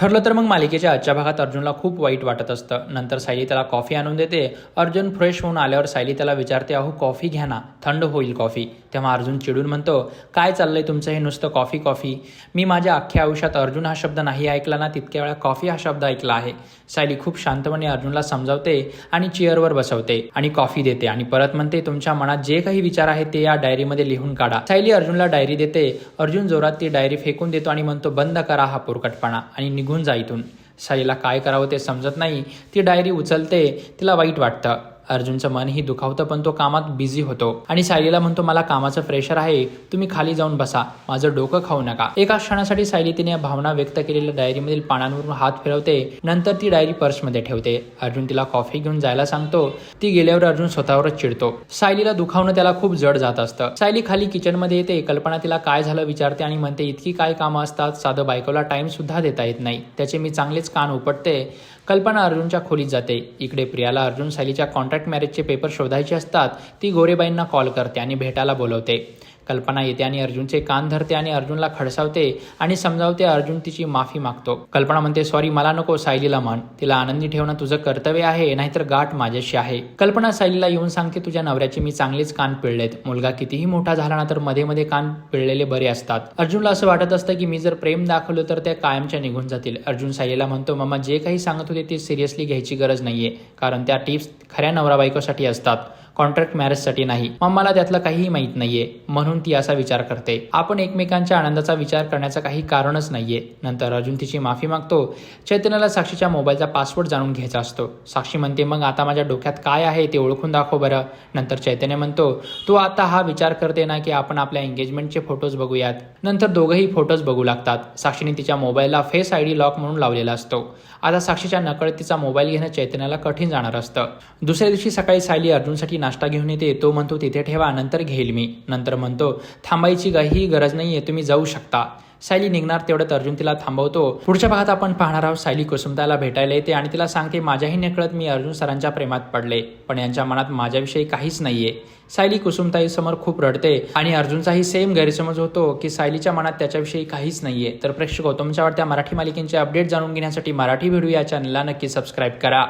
ठरलं तर मग मालिकेच्या आजच्या भागात अर्जुनला खूप वाईट वाटत असतं. नंतर सायली त्याला कॉफी आणून देते. अर्जुन फ्रेश होऊन आल्यावर सायली त्याला विचारते अहो कॉफी घ्या ना थंड होईल कॉफी. तेव्हा अर्जुन चिडून म्हणतो काय चाललंय तुमचं हे नुसतं कॉफी कॉफी? मी माझ्या अख्ख्या आयुष्यात अर्जुन हा शब्द नाही ऐकला ना तितक्या वेळा कॉफी हा शब्द ऐकला आहे. सायली खूप शांतपणे अर्जुनला समजावते आणि चेअरवर बसवते आणि कॉफी देते आणि परत म्हणते तुमच्या मनात जे काही विचार आहेत ते या डायरीमध्ये लिहून काढा. सायली अर्जुनला डायरी देते. अर्जुन जोरात ती डायरी फेकून देतो आणि म्हणतो बंद करा हा पोरकटपणा. आणि निघून जा इथून. साईला काय करावं ते समजत नाही. ती डायरी उचलते. तिला वाईट वाटतं. अर्जुनचं मनही दुखावतं पण तो कामात बिझी होतो. आणि सायलीला म्हणतो मला कामाचं प्रेशर आहे तुम्ही खाली जाऊन बसा माझं डोकं खाऊ नका. एका क्षणासाठी सायली तिने भावना व्यक्त केलेल्या डायरीमधील पानांवरून हात फिरवते नंतर ती डायरी पर्समध्ये ठेवते. अर्जुन तिला कॉफी घेऊन जायला सांगतो ती गेल्यावर अर्जुन स्वतःवरच चिडतो. सायलीला दुखावणं त्याला खूप जड जात असतं. सायली खाली किचनमध्ये येते कल्पना तिला काय झालं विचारते आणि म्हणते इतकी काय कामं असतात साधं बायकोला टाइम सुद्धा देता येत नाही. त्याचे मी चांगलेच कान उपटते. कल्पना अर्जुनच्या खोलीत जाते. इकडे प्रियाला अर्जुन सायलीच्या कॉन्ट्रॅक्ट मॅरेजचे पेपर शोधायचे असतात ती गोरेबाईंना कॉल करते आणि भेटायला बोलवते. कल्पना येते आणि अर्जुनचे कान धरते आणि अर्जुनला खडसावते आणि समजावते अर्जुन तिची माफी मागतो. कल्पना म्हणते सॉरी मला नको सायलीला म्हण. तिला आनंदी ठेवणं तुझं कर्तव्य आहे नाहीतर गाठ माझ्याशी आहे. कल्पना सायलीला येऊन सांगते तुझ्या नवऱ्याचे मी चांगलेच कान पिळलेत. मुलगा कितीही मोठा झाला ना तर मध्ये मध्ये कान पिळलेले बरे असतात. अर्जुनला असं वाटत असतं की मी जर प्रेम दाखवलं तर त्या कायमच्या निघून जातील. अर्जुन सायलीला म्हणतो मामा जे काही सांगत होते ते सिरियसली घ्यायची गरज नाहीये कारण त्या टिप्स खऱ्या नवरा बायकोसाठी असतात. कॉन्ट्रॅक्ट मॅरेजसाठी नाही. मग मला त्यातलं काहीही माहीत नाहीये म्हणून ती असा विचार करते. आपण एकमेकांच्या आनंदाचा विचार करण्याचं काही कारणच नाहीये. नंतर अर्जुन तिची माफी मागतो. चैतन्याला साक्षीच्या मोबाईलचा पासवर्ड जाणून घ्यायचा असतो. साक्षी म्हणते मग आता माझ्या डोक्यात काय आहे ते ओळखून दाखव बरं. नंतर चैतन्य म्हणतो तू आता हा विचार करते ना की आपण आपल्या एंगेजमेंटचे फोटोज बघूयात. नंतर दोघंही फोटोज बघू लागतात. साक्षीने तिच्या मोबाईलला फेस आय डी लॉक म्हणून लावलेला असतो. आता साक्षीच्या नकळत तिचा मोबाईल घेणं चैतन्याला कठीण जाणार असतं. दुसऱ्या दिवशी सकाळी सायली अर्जुनसाठी नाश्ता घेऊन येते तो म्हणतो तिथे ठेवा नंतर घेईल मी. नंतर म्हणतो थांबायची काही गरज नाही आहे तुम्ही जाऊ शकता. सायली निघणार तेवढ्यात अर्जुन तिला थांबवतो. पुढच्या भागात आपण पाहणार आहोत सायली कुसुमताला भेटायला येते आणि तिला सांगते माझ्याही नकळत मी अर्जुन सरांच्या प्रेमात पडले पण यांच्या मनात माझ्याविषयी काहीच नाहीये. सायली कुसुमताई समोर खूप रडते आणि अर्जुनचाही सेम गैरसमज होतो की सायलीच्या मनात त्याच्याविषयी काहीच नाहीये. तर प्रेक्षक तुमच्या आवडत्या मराठी मालिकेंचे अपडेट जाणून घेण्यासाठी मराठी व्हिडिओ या चॅनलला नक्की सबस्क्राईब करा.